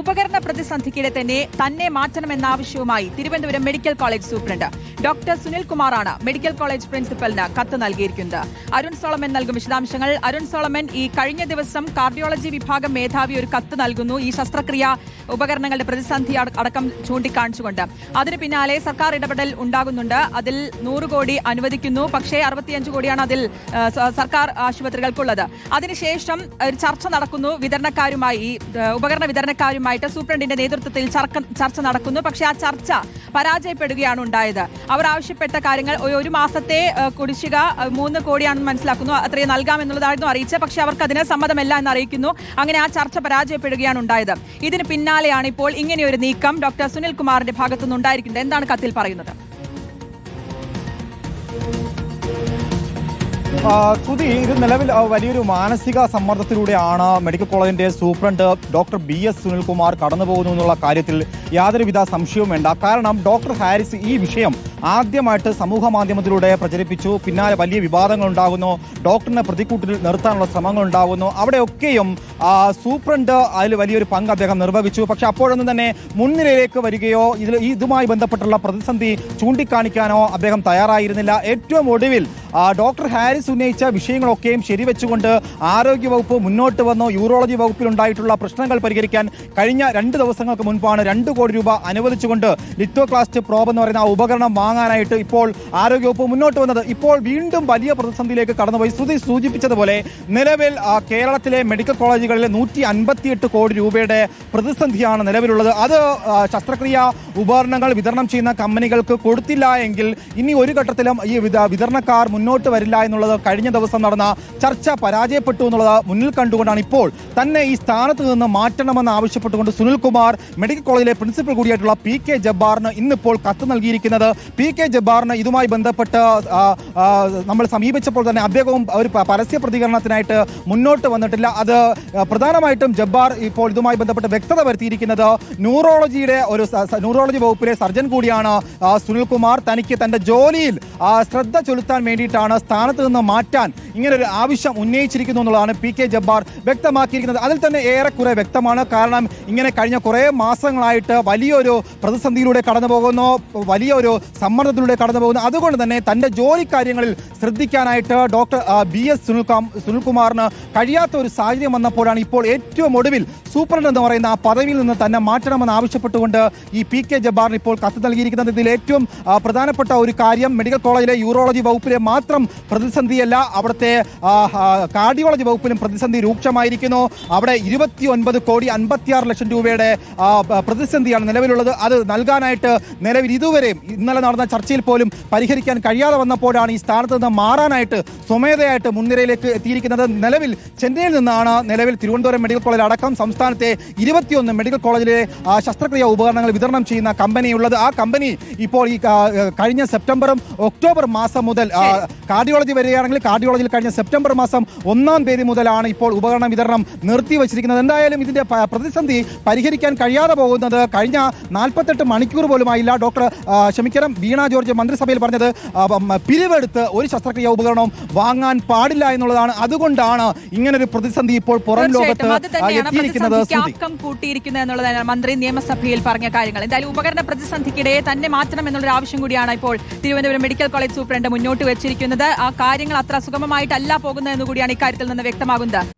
ഉപകരണ പ്രതിസന്ധിക്കിടെ തന്നെ തന്നെ മാറ്റണമെന്ന ആവശ്യവുമായി Thiruvananthapuram medical college superintendent. Doctor Sunil കുമാറാണ് മെഡിക്കൽ കോളേജ് പ്രിൻസിപ്പലിന് കത്ത് നൽകിയിരിക്കുന്നത്. അരുൺ സോളമൻ നൽകും വിശദാംശങ്ങൾ. അരുൺ സോളമൻ ഈ കഴിഞ്ഞ ദിവസം കാർഡിയോളജി വിഭാഗം മേധാവി ഒരു കത്ത് നൽകുന്നു. ഈ ശസ്ത്രക്രിയ ഉപകരണങ്ങളുടെ പ്രതിസന്ധി അടക്കം ചൂണ്ടിക്കാണിച്ചുകൊണ്ട്. അതിന് പിന്നാലെ സർക്കാർ ഇടപെടൽ ഉണ്ടാകുന്നുണ്ട്. അതിൽ നൂറ് കോടി അനുവദിക്കുന്നു. പക്ഷേ അറുപത്തിയഞ്ച് കോടിയാണ് അതിൽ സർക്കാർ ആശുപത്രികൾക്കുള്ളത്. അതിനുശേഷം ഒരു ചർച്ച നടക്കുന്നു. വിതരണക്കാരുമായി ഉപകരണ ആ, വിതരണക്കാരുമായിട്ട് സൂപ്രണ്ടിന്റെ നേതൃത്വത്തിൽ ചർച്ച നടക്കുന്നു. പക്ഷേ ആ ചർച്ച പരാജയപ്പെടുകയാണ് ഉണ്ടായത്. അവർ ആവശ്യപ്പെട്ട കാര്യങ്ങൾ ഒരു- മാസത്തെ കുടിശ്ശിക മൂന്ന് കോടിയാണെന്ന് മനസ്സിലാക്കുന്നു. അത്രയും നൽകാമെന്നുള്ളതായിരുന്നു അറിയിച്ചത്. പക്ഷേ അവർക്ക് അതിന് സമ്മതമല്ല എന്ന് അറിയിക്കുന്നു അങ്ങനെ ആ ചർച്ച പരാജയപ്പെടുകയാണ് ഉണ്ടായത്. ഇതിന് പിന്നാലെയാണ് ഇപ്പോൾ ഇങ്ങനെയൊരു നീക്കം ഡോക്ടർ സുനിൽ കുമാറിന്റെ ഭാഗത്തുനിന്ന് ഉണ്ടായിരിക്കുന്നത് എന്താണ് കത്തിൽ പറയുന്നത്? ശ്രുതി ഇത് നിലവിൽ വലിയൊരു മാനസിക സമ്മർദ്ദത്തിലൂടെയാണ് മെഡിക്കൽ കോളേജിന്റെ superintendent doctor B S Sunilkumar കടന്നു പോകുന്നു എന്നുള്ള കാര്യത്തിൽ യാതൊരുവിധ സംശയവും വേണ്ട. കാരണം ഡോക്ടർ ഹാരിസ് ഈ വിഷയം ആദ്യമായിട്ട് സമൂഹ മാധ്യമത്തിലൂടെ പ്രചരിപ്പിച്ചു. പിന്നാലെ വലിയ വിവാദങ്ങൾ ഉണ്ടാകുന്നു ഡോക്ടറിനെ പ്രതിക്കൂട്ടിൽ നിർത്താനുള്ള ശ്രമങ്ങൾ ഉണ്ടാകുന്നു അവിടെയൊക്കെയും സൂപ്രണ്ട് അതിൽ വലിയൊരു പങ്ക് അദ്ദേഹം നിർവഹിച്ചു. പക്ഷെ അപ്പോഴൊന്നും തന്നെ മുൻനിരയിലേക്ക് വരികയോ ഇതിൽ ഇതുമായി ബന്ധപ്പെട്ടുള്ള പ്രതിസന്ധി ചൂണ്ടിക്കാണിക്കാനോ അദ്ദേഹം തയ്യാറായിരുന്നില്ല. ഏറ്റവും ഒടുവിൽ ഡോക്ടർ ഹാരിസ് ഉന്നയിച്ച വിഷയങ്ങളൊക്കെയും ശരിവെച്ചുകൊണ്ട് ആരോഗ്യവകുപ്പ് മുന്നോട്ട് വന്നു. യൂറോളജി വകുപ്പിൽ ഉണ്ടായിട്ടുള്ള പ്രശ്നങ്ങൾ പരിഹരിക്കാൻ കഴിഞ്ഞ രണ്ട് ദിവസങ്ങൾക്ക് മുൻപാണ് രണ്ട് കോടി രൂപ അനുവദിച്ചുകൊണ്ട് ലിറ്റോക്ലാസ്റ്റ് പ്രോബ് എന്ന് പറയുന്ന ആ ഉപകരണം വാങ്ങാനായിട്ട് ഇപ്പോൾ ആരോഗ്യവകുപ്പ് മുന്നോട്ട് വന്നത്. ഇപ്പോൾ വീണ്ടും വലിയ പ്രതിസന്ധിയിലേക്ക് കടന്നുപോയി. ശ്രുതി സൂചിപ്പിച്ചതുപോലെ നിലവിൽ കേരളത്തിലെ മെഡിക്കൽ കോളേജുകളിൽ നൂറ്റി അൻപത്തിയെട്ട് കോടി രൂപയുടെ പ്രതിസന്ധിയാണ് നിലവിലുള്ളത്. അത് ശസ്ത്രക്രിയ ഉപകരണങ്ങൾ വിതരണം ചെയ്യുന്ന കമ്പനികൾക്ക് കൊടുത്തില്ല എങ്കിൽ ഇനി ഒരു ഘട്ടത്തിലും ഈ വിത- വിതരണക്കാർ മുന്നോട്ട് വരില്ല എന്നുള്ളത് കഴിഞ്ഞ ദിവസം നടന്ന ചർച്ച പരാജയപ്പെട്ടു എന്നുള്ളത് മുന്നിൽ കണ്ടുകൊണ്ടാണ് ഇപ്പോൾ തന്നെ ഈ സ്ഥാനത്ത് നിന്ന് മാറ്റണമെന്ന് ആവശ്യപ്പെട്ടുകൊണ്ട് സുനിൽകുമാർ മെഡിക്കൽ കോളേജിലെ പ്രിൻസിപ്പൽ കൂടിയായിട്ടുള്ള പി കെ ജബ്ബാറിന് ഇന്നിപ്പോൾ കത്ത് നൽകിയിരിക്കുന്നത് പി കെ ജബ്ബാറിന് ഇതുമായി ബന്ധപ്പെട്ട് നമ്മൾ സമീപിച്ചപ്പോൾ തന്നെ അദ്ദേഹവും ഒരു പരസ്യ പ്രതികരണത്തിനായിട്ട് മുന്നോട്ട് വന്നിട്ടില്ല. അത് പ്രധാനമായിട്ടും ജബ്ബാർ ഇപ്പോൾ ഇതുമായി ബന്ധപ്പെട്ട് വ്യക്തത വരുത്തിയിരിക്കുന്നത് ന്യൂറോളജിയുടെ ഒരു ന്യൂറോളജി വകുപ്പിലെ സർജൻ കൂടിയാണ് സുനിൽ സുനിൽകുമാർ. തനിക്ക് തന്റെ ജോലിയിൽ ശ്രദ്ധ ചെലുത്താൻ വേണ്ടിയിട്ടാണ് സ്ഥാനത്ത് നിന്ന് മാറ്റാൻ ഇങ്ങനെ ഒരു ആവശ്യം ഉന്നയിച്ചിരിക്കുന്നു എന്നുള്ളതാണ് പി കെ ജബ്ബാർ വ്യക്തമാക്കിയിരിക്കുന്നത്. അതിൽ തന്നെ ഏറെക്കുറെ വ്യക്തമാണ്. കാരണം ഇങ്ങനെ കഴിഞ്ഞ കുറേ മാസങ്ങളായിട്ട് വലിയൊരു പ്രതിസന്ധിയിലൂടെ കടന്നു പോകുന്നു വലിയൊരു സമ്മർദ്ദത്തിലൂടെ കടന്നു പോകുന്നത് അതുകൊണ്ട് തന്നെ തന്റെ ജോലി കാര്യങ്ങളിൽ ശ്രദ്ധിക്കാനായിട്ട് ഡോക്ടർ ബി എസ് സുനിൽകാം സുനിൽകുമാറിന് കഴിയാത്ത ഒരു സാഹചര്യം വന്നപ്പോഴാണ് ഇപ്പോൾ ഏറ്റവും ഒടുവിൽ സൂപ്രണ്ട് എന്ന് പറയുന്ന ആ പദവിയിൽ നിന്ന് തന്നെ മാറ്റണമെന്ന് ആവശ്യപ്പെട്ടുകൊണ്ട് ഈ പി കെ ജബ്ബാറിന് ഇപ്പോൾ കത്ത് നൽകിയിരിക്കുന്നത്. ഇതിൽ ഏറ്റവും പ്രധാനപ്പെട്ട ഒരു കാര്യം മെഡിക്കൽ കോളേജിലെ യൂറോളജി വകുപ്പിലെ മാത്രം പ്രതിസന്ധിയല്ല. അവിടുത്തെ കാർഡിയോളജി വകുപ്പിലും പ്രതിസന്ധി രൂക്ഷമായിരിക്കുന്നു. അവിടെ ഇരുപത്തി ഒൻപത് കോടി അൻപത്തിയാറ് ലക്ഷം രൂപയുടെ പ്രതിസന്ധിയാണ് നിലവിലുള്ളത്. അത് നൽകാനായിട്ട് നിലവിൽ ഇതുവരെയും ഇന്നലെ നടന്ന ചർച്ചയിൽ പോലും പരിഹരിക്കാൻ കഴിയാതെ വന്നപ്പോഴാണ് ഈ സ്ഥാനത്ത് നിന്ന് മാറാനായിട്ട് സ്വമേധയായിട്ട് മുൻനിരയിലേക്ക് എത്തിയിരിക്കുന്നത്. നിലവിൽ ചെന്നൈയിൽ നിന്നാണ് നിലവിൽ തിരുവനന്തപുരം മെഡിക്കൽ കോളേജ് അടക്കം സംസ്ഥാനത്തെ ഇരുപത്തിയൊന്ന് മെഡിക്കൽ കോളേജിലെ ശസ്ത്രക്രിയ ഉപകരണങ്ങൾ വിതരണം ചെയ്യുന്ന കമ്പനിയുള്ളത്. ആ കമ്പനി ഇപ്പോൾ ഈ കഴിഞ്ഞ സെപ്റ്റംബറും ഒക്ടോബർ മാസം മുതൽ കാർഡിയോളജി വരികയാണെങ്കിൽ കാർഡിയോളജിയിൽ കഴിഞ്ഞ സെപ്റ്റംബർ മാസം ഒന്നാം തീയതി മുതലാണ് ഇപ്പോൾ ഉപകരണ വിതരണം നിർത്തിവച്ചിരിക്കുന്നത്. എന്തായാലും ഇതിന്റെ പ്രതിസന്ധി പരിഹരിക്കാൻ കഴിയാതെ പോകുന്നത് കഴിഞ്ഞ നാൽപ്പത്തെട്ട് മണിക്കൂർ പോലുമായില്ല. ഡോക്ടർ ക്ഷമിക്കണം ക്ഷമിക്കണം വീണ ജോർജ് മന്ത്രിസഭയിൽ പറഞ്ഞത് പിരിവെടുത്ത് ഒരു ശസ്ത്രക്രിയ ഉപകരണവും വാങ്ങാൻ പാടില്ല എന്നുള്ളതാണ്. അതുകൊണ്ടാണ് ഇങ്ങനൊരു പ്രതിസന്ധി ഇപ്പോൾ പുറം ലോകത്ത് എത്തിയിരിക്കുന്നത് കൂട്ടിയിരിക്കുന്നത് എന്നുള്ളതാണ് മന്ത്രി നിയമസഭയിൽ പറഞ്ഞ കാര്യങ്ങൾ. എന്തായാലും ഉപകരണ പ്രതിസന്ധിക്കിടെ തന്നെ മാറ്റണം എന്നുള്ളൊരു ആവശ്യം കൂടിയാണ് ഇപ്പോൾ തിരുവനന്തപുരം മെഡിക്കൽ കോളേജ് സൂപ്രണ്ട് മുന്നോട്ട് വെച്ചിരിക്കുന്നത്. ആ കാര്യങ്ങൾ അത്ര സുഗമമായിട്ടല്ല പോകുന്നത് എന്നുകൂടിയാണ് ഇക്കാര്യത്തിൽ നിന്ന് വ്യക്തമാകുന്നത്.